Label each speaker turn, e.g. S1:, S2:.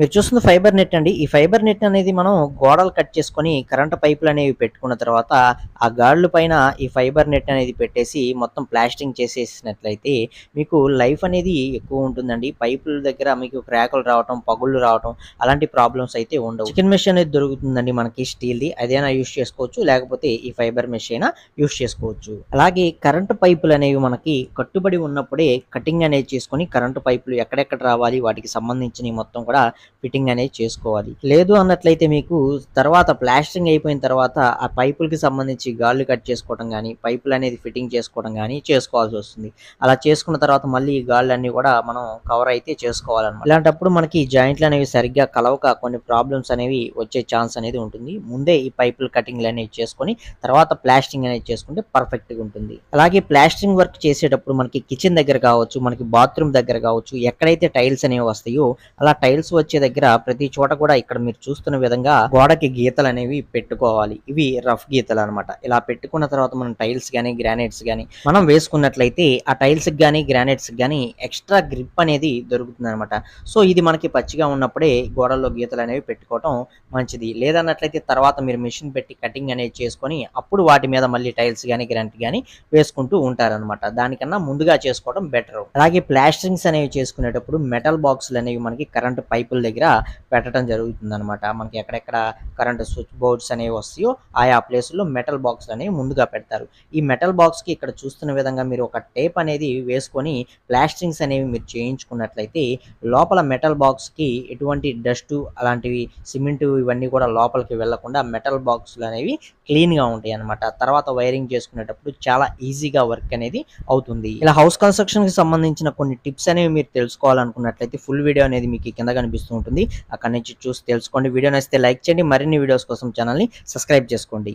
S1: మీరు చూస్తున్న fibre net అండి. ఈ ఫైబర్ నెట్ అనేది మనం గోడలు కట్ చేసుకొని కరెంటు పైపులు అనేవి పెట్టుకున్న తర్వాత ఆ గాడ్ల పైన ఈ ఫైబర్ నెట్ అనేది పెట్టేసి మొత్తం ప్లాస్టింగ్ చేసేసినట్లయితే మీకు లైఫ్ అనేది ఎక్కువ ఉంటుందండి. పైపుల దగ్గర మీకు క్రాకులు రావటం పగుళ్ళు రావటం అలాంటి ప్రాబ్లమ్స్ అయితే ఉండవు. చికెన్ మెష్ అనేది దొరుకుతుందండి మనకి స్టీల్ది. అదైనా యూస్ చేసుకోవచ్చు. లేకపోతే ఈ ఫైబర్ మెష్ అయినా యూస్ చేసుకోవచ్చు. అలాగే కరెంటు పైపులు అనేవి మనకి కట్టుబడి ఉన్నప్పుడే కటింగ్ అనేది చేసుకొని కరెంటు పైపులు ఎక్కడెక్కడ రావాలి వాటికి సంబంధించిన మొత్తం కూడా ఫిట్టింగ్ అనేది చేసుకోవాలి. లేదు అన్నట్లయితే మీకు తర్వాత ప్లాస్టరింగ్ అయిపోయిన తర్వాత ఆ పైపులకి సంబంధించి గాళ్ళు కట్ చేసుకోవడం కానీ పైపులు అనేది ఫిట్టింగ్ చేసుకోవడం కానీ చేసుకోవాల్సి వస్తుంది. అలా చేసుకున్న తర్వాత మళ్ళీ ఈ గాళ్ళు అన్ని కూడా మనం కవర్ అయితే చేసుకోవాలన్నమాట. ఇలాంటప్పుడు మనకి జాయింట్లు అనేవి సరిగ్గా కలవక కొన్ని ప్రాబ్లమ్స్ అనేవి వచ్చే ఛాన్స్ అనేది ఉంటుంది. ముందే ఈ పైపులు కటింగ్లు అనేవి చేసుకొని తర్వాత ప్లాస్టింగ్ అనేది చేసుకుంటే పర్ఫెక్ట్గా ఉంటుంది. అలాగే ప్లాస్టింగ్ వర్క్ చేసేటప్పుడు మనకి కిచెన్ దగ్గర కావచ్చు మనకి బాత్రూమ్ దగ్గర కావచ్చు ఎక్కడైతే టైల్స్ అనేవి వస్తాయో అలా టైల్స్ వచ్చే దగ్గర ప్రతి చోట కూడా ఇక్కడ మీరు చూస్తున్న విధంగా గోడకి గీతలు అనేవి పెట్టుకోవాలి. ఇవి రఫ్ గీతలు అన్నమాట. ఇలా పెట్టుకున్న తర్వాత మనం టైల్స్ గానీ గ్రానైట్స్ గానీ మనం వేసుకున్నట్లయితే ఆ టైల్స్ గానీ గ్రానైట్స్ గానీ ఎక్స్ట్రా గ్రిప్ అనేది దొరుకుతుంది అనమాట సో ఇది మనకి పచ్చిగా ఉన్నప్పుడే గోడల్లో గీతలు అనేవి పెట్టుకోవటం మంచిది. లేదన్నట్లయితే తర్వాత మీరు మిషన్ పెట్టి కటింగ్ అనేది చేసుకొని అప్పుడు వాటి మీద మళ్ళీ టైల్స్ గానీ గ్రానైట్ గానీ వేసుకుంటూ ఉంటారనమాట దానికన్నా ముందుగా చేసుకోవడం బెటర్. అలాగే ప్లాస్టరింగ్స్ అనేవి చేసుకునేటప్పుడు మెటల్ బాక్సులు అనేవి మనకి కరెంట్ పైపుల దగ్గర పెట్టడం జరుగుతుంది మనకి ఎక్కడెక్కడ కరెంట్ స్విచ్ బోర్డ్స్ అనేవి వస్తాయో ఆయా ప్లేసుల్లో మెటల్ బాక్స్ అనేవి ముందుగా పెడతారు. ఈ మెటల్ బాక్స్కి ఇక్కడ చూస్తున్న విధంగా మీరు ఒక టేప్ అనేది వేసుకొని ప్లాస్టింగ్స్ అనేవి మీరు చేయించుకున్నట్లయితే లోపల మెటల్ బాక్స్కి ఎటువంటి డస్ట్ అలాంటివి సిమెంట్ ఇవన్నీ కూడా లోపలికి వెళ్ళకుండా మెటల్ బాక్సులు అనేవి క్లీన్గా ఉంటాయి అనమాట తర్వాత వైరింగ్ చేసుకునేటప్పుడు చాలా ఈజీగా వర్క్ అనేది అవుతుంది. ఇలా హౌస్ కన్స్ట్రక్షన్కి సంబంధించిన కొన్ని టిప్స్ అనేవి మీరు తెలుసుకోవాలనుకున్నట్లయితే ఫుల్ వీడియో అనేది మీకు కింద కనిపిస్తుంది. ఉంటుంది. అక్కడ నుంచి చూసి తెలుసుకోండి. వీడియో నచ్చితే లైక్ చేయండి. మరిన్ని వీడియోస్ కోసం ఛానల్ని సబ్స్క్రైబ్ చేసుకోండి.